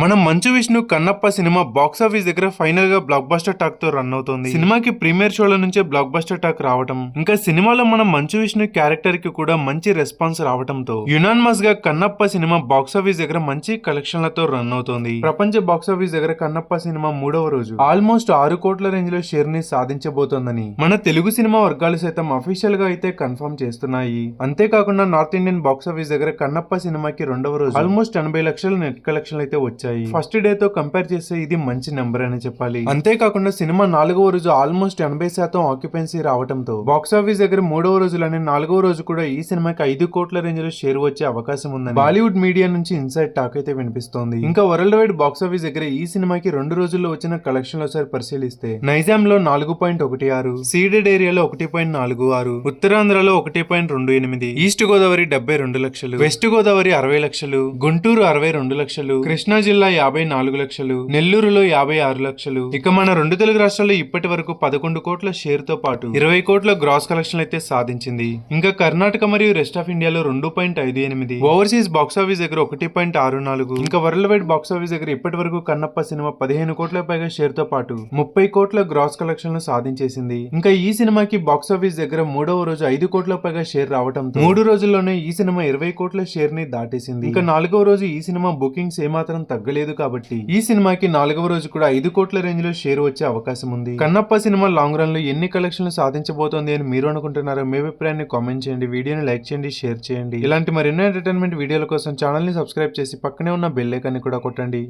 మనం Manchu Vishnu Kannappa cinema box office దగ్గర ఫైనల్గా బ్లాక్ బస్టర్ టాక్తో రన్ అవుతుంది. సినిమాకి ప్రీమియర్ షోల నుంచే బ్లాక్ బస్టర్ టాక్ రావటం ఇంకా సినిమాలో మనం మంచు విష్ణు క్యారెక్టర్కి కూడా మంచి రెస్పాన్స్ రావటంతో యునాన్మస్గా కన్నప్ప సినిమా బాక్స్ ఆఫీస్ దగ్గర మంచి కలెక్షన్లతో రన్ అవుతోంది. ప్రపంచ బాక్స్ ఆఫీస్ దగ్గర కన్నప్ప సినిమా మూడవ రోజు. ఆల్మోస్ట్ ఆరు కోట్ల రేంజ్లో షేర్ని సాధించబోతోందని మన తెలుగు సినిమా వర్గాలు సైతం అఫీషియల్గా అయితే కన్ఫర్మ్ చేస్తున్నాయి. అంతేకాకుండా నార్త్ ఇండియన్ బాక్స్ ఆఫీస్ దగ్గర కన్నప్ప సినిమాకి రెండవ రోజు. ఆల్మోస్ట్ ఎనభై లక్షల నెట్ కలెక్షన్ అయితే వచ్చాయి. ఫస్ట్ డే తో కంపేర్ చేస్తే ఇది మంచి నెంబర్ అని చెప్పాలి. అంతేకాకుండా సినిమా నాలుగవ రోజు ఆల్మోస్ట్ ఎనభై శాతం ఆక్యుపెన్సీ రావడంతో బాక్స్ ఆఫీస్ దగ్గర మూడవ రోజులని నాలుగవ రోజు కూడా ఈ సినిమాకి ఐదు కోట్ల రేంజ్లో షేర్ వచ్చే అవకాశం ఉందని బాలీవుడ్ మీడియా నుంచి ఇన్సైడ్ టాక్ అయితే వినిపిస్తోంది. ఇంకా వరల్డ్ వైడ్ బాక్స్ ఆఫీస్ దగ్గర ఈ సినిమాకి రెండు రోజుల్లో వచ్చిన కలెక్షన్ ఒకసారి పరిశీలిస్తే నైజాం లో నాలుగు పాయింట్ ఒకటి ఆరు సీడెడ్ ఏరియాలో ఒకటి పాయింట్ నాలుగు ఆరు ఉత్తరాంధ్రలో ఒకటి పాయింట్ రెండు ఎనిమిది ఈస్ట్ గోదావరి డెబ్బై రెండు లక్షలు వెస్ట్ గోదావరి అరవై లక్షలు గుంటూరు అరవై రెండు లక్షలు కృష్ణా జిల్లా యాభై నాలుగు లక్షలు నెల్లూరులో యాభై ఆరు లక్షలు. ఇక మన రెండు తెలుగు రాష్ట్రాల్లో ఇప్పటి వరకు పదకొండు కోట్ల షేర్తో పాటు ఇరవై కోట్ల గ్రాస్ కలెక్షన్ అయితే సాధించింది. ఇంకా కర్ణాటక మరియు రెస్ట్ ఆఫ్ ఇండియాలో రెండు పాయింట్ ఐదు ఎనిమిది ఓవర్సీస్ బాక్స్ ఆఫీస్ దగ్గర ఒకటి పాయింట్ ఆరు నాలుగు ఇంకా వరల్డ్ వైడ్ బాక్స్ ఆఫీస్ దగ్గర ఇప్పటి వరకు కన్నప్ప సినిమా పదిహేను కోట్ల పైగా షేర్తో పాటు ముప్పై కోట్ల గ్రాస్ కలెక్షన్ సాధించేసింది. ఇంకా ఈ సినిమాకి బాక్స్ ఆఫీస్ దగ్గర మూడవ రోజు ఐదు కోట్ల పైగా షేర్ రావటం మూడు రోజుల్లోనే ఈ సినిమా ఇరవై కోట్ల షేర్ని దాటేసింది. ఇంకా నాలుగవ రోజు ఈ సినిమా బుకింగ్స్ ఏమాత్రం తగ్గలేదు కాబట్టి ఈ సినిమాకి నాలుగవ రోజు కూడా ఐదు కోట్ల రేంజ్లో షేర్ వచ్చే అవకాశం ఉంది. కన్నప్ప సినిమా లాంగ్ రన్లో ఎన్ని కలెక్షన్లు సాధించబోతోంది అని మీరు అనుకుంటున్నారో మీ అభిప్రాయాన్ని కామెంట్ చేయండి. వీడియోని లైక్ చేయండి షేర్ చేయండి. ఇలాంటి మరెన్నో ఎంటర్టైన్మెంట్ వీడియోల కోసం ఛానల్ని సబ్స్క్రైబ్ చేసి పక్కనే ఉన్న బెల్ ఐకాన్ని కూడా కొట్టండి.